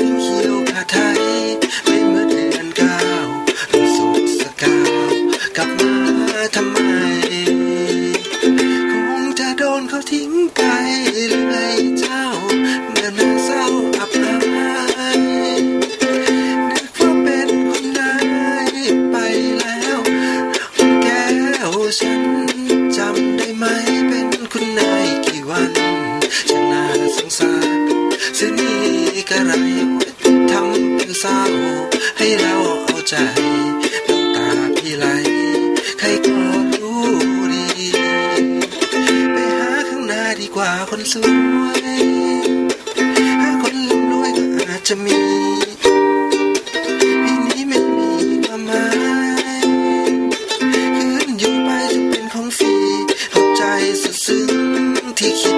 ลืมเขียวกะไทยไม่มื่เดือนเก้าลืมสุกสกาวกลับมาทำไม คงจะโดนเขาทิ้งไปหรืเจ้าเมื่นเศร้าอับอยนึกว่าเป็นคนนายไปแล้ว แก้ฉันจำได้ไหม กระไรทำเป็นเศร้า ให้เราเอาใจน้ำตาพี่ไหล ใครก็รู้ดี ไปหาข้างหน้าดีกว่าคนสวยหาคนร่ำรวยก็อาจจะมีปีนี้ไม่มีความหมายคืนอยู่ไปจะเป็นของฟรีเข้าใจสุดซึ้งที่คิด